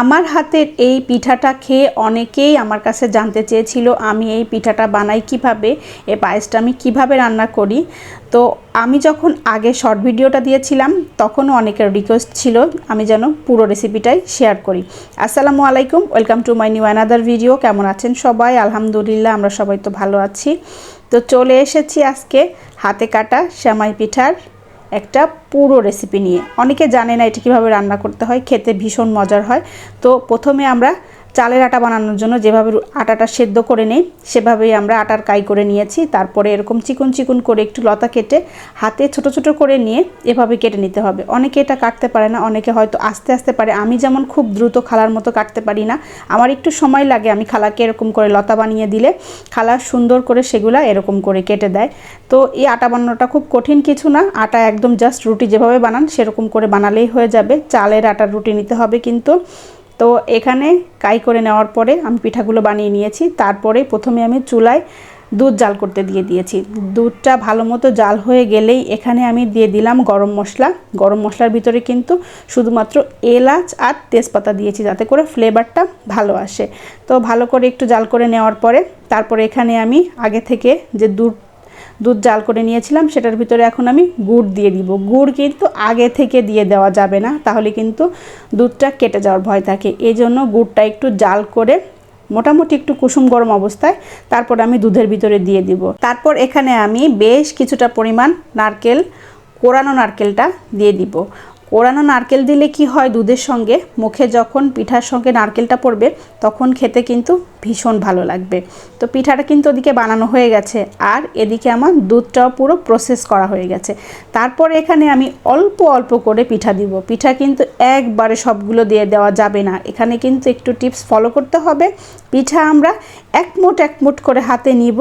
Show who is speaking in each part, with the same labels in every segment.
Speaker 1: আমার হাতের এই পিঠাটা খেয়ে অনেকেই আমার কাছে জানতে চেয়েছিল, আমি এই পিঠাটা বানাই কীভাবে এই পায়েসটা আমি কীভাবে রান্না করি। তো আমি যখন আগে শর্ট ভিডিওটা দিয়েছিলাম, তখনও অনেকের রিকোয়েস্ট ছিল, আমি যেন পুরো রেসিপিটাই শেয়ার করি। আসসালামু আলাইকুম welcome to my new another video কেমন আছেন সবাই? আলহামদুলিল্লাহ, আমরা সবাই তো ভালো আছি। তো চলে এসেছি আজকে হাতে কাটা শ্যামাই পিঠার একটা পুরো রেসিপি নিয়ে। অনেকে জানে না এটা কীভাবে রান্না করতে হয়, খেতে ভীষণ মজার হয়। তো প্রথমে আমরা চালের আটা বানানোর জন্য যেভাবে আটাটা সেদ্ধ করে নেই, সেভাবেই আমরা আটার কাই করে নিয়েছি। তারপরে এরকম চিকন চিকন করে একটু লতা কেটে হাতে ছোট ছোট করে নিয়ে এভাবে কেটে নিতে হবে। অনেকে এটা কাটতে পারে না, অনেকে হয়তো আস্তে আস্তে পারে। আমি যেমন খুব দ্রুত খালার মতো কাটতে পারি না, আমার একটু সময় লাগে আমি খালাকে এরকম করে লতা বানিয়ে দিলে। খালা সুন্দর করে সেগুলা এরকম করে কেটে দেয়। তো এই আটা বানানোটা খুব কঠিন কিছু না, আটা একদম জাস্ট রুটি যেভাবে বানান সেরকম করে বানালেই হয়ে যাবে। চালের আটার রুটি নিতে হবে কিন্তু তো এখানে কাই করে নেওয়ার পরে আমি পিঠাগুলো বানিয়ে নিয়েছি। তারপরে প্রথমে আমি চুলায় দুধ জাল করতে দিয়ে দিয়েছি। দুধটা ভালো মতো জাল হয়ে গেলেই এখানে আমি দিয়ে দিলাম গরম মশলা। গরম মশলার ভিতরে কিন্তু শুধুমাত্র এলাচ আর তেজপাতা দিয়েছি যাতে করে ফ্লেভারটা ভালো আসে। তো ভালো করে একটু জাল করে নেওয়ার পরে তারপরে এখানে আমি আগে থেকে যে দুধ দুধ জাল করে নিয়েছিলাম, সেটার ভিতরে এখন আমি গুড় দিয়ে দিব। গুড় কিন্তু আগে থেকে দিয়ে দেওয়া যাবে না, তাহলে কিন্তু দুধটা কেটে যাওয়ার ভয় থাকে। এই জন্য গুড়টা একটু জাল করে মোটামুটি একটু কুসুম গরম অবস্থায় তারপর আমি দুধের ভিতরে দিয়ে দিব। তারপর এখানে আমি বেশ কিছুটা পরিমাণ নারকেল, কোরানো নারকেলটা দিয়ে দিব। কোরানো নারকেল দিলে কি হয় দুধের সঙ্গে? মুখে যখন পিঠার সঙ্গে নারকেলটা পড়বে, তখন খেতে কিন্তু ভীষণ ভালো লাগবে। তো পিঠাটা কিন্তু ওদিকে বানানো হয়ে গেছে। আর এদিকে আমার দুধটাও পুরো প্রসেস করা হয়ে গেছে। তারপর এখানে আমি অল্প অল্প করে পিঠা দিব। পিঠা কিন্তু একবারে সবগুলো দিয়ে দেওয়া যাবে না। এখানে কিন্তু একটু টিপস ফলো করতে হবে। পিঠা আমরা এক মুঠ এক মুঠ করে হাতে নিব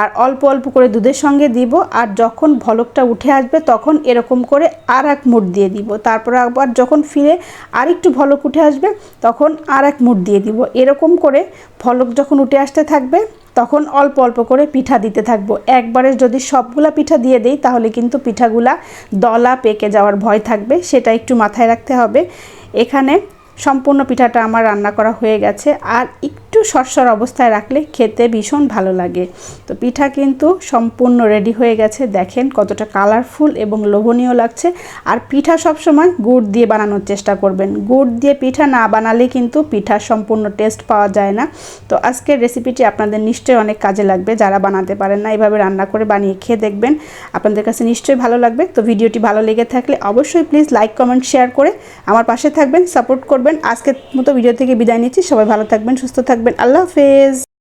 Speaker 1: আর অল্প অল্প করে দুধের সঙ্গে দিব। আর যখন ভলকটা উঠে আসবে তখন এরকম করে আর এক মুঠ দিয়ে দিব। তারপর আবার যখন ফিরে আর একটু ভলক উঠে আসবে তখন আর এক মুঠ দিয়ে দিব। এরকম করে ভলক যখন উঠে আসতে থাকবে, তখন অল্প অল্প করে পিঠা দিতে থাকব। একবারে যদি সবগুলা পিঠা দিয়ে দেই, তাহলে কিন্তু পিঠাগুলা দলা পেকে যাওয়ার ভয় থাকবে, সেটা একটু মাথায় রাখতে হবে। এখানে সম্পূর্ণ পিঠাটা আমার রান্না করা হয়ে গেছে। আর সরসর অবস্থায় রাখলে খেতে ভীষণ ভালো লাগে। তো পিঠা কিন্তু সম্পূর্ণ রেডি হয়ে গেছে। দেখেন কতটা কালারফুল এবং লোভনীয় লাগছে। আর পিঠা সবসময় গুড় দিয়ে বানানোর চেষ্টা করবেন। গুড় দিয়ে পিঠা না বানালে কিন্তু পিঠার সম্পূর্ণ টেস্ট পাওয়া যায় না। তো আজকের রেসিপিটি আপনাদের নিশ্চয়ই অনেক কাজে লাগবে। যারা বানাতে পারেন না, এভাবে রান্না করে বানিয়ে খেয়ে দেখবেন। আপনাদের কাছে নিশ্চয়ই ভালো লাগবে। তো ভিডিওটি ভালো লেগে থাকলে অবশ্যই প্লিজ লাইক কমেন্ট শেয়ার করে আমার পাশে থাকবেন সাপোর্ট করবেন। আজকের মতো ভিডিও থেকে বিদায় নিচ্ছি। সবাই ভালো থাকবেন, সুস্থ থাকবেন। আল্লাহ হাফেজ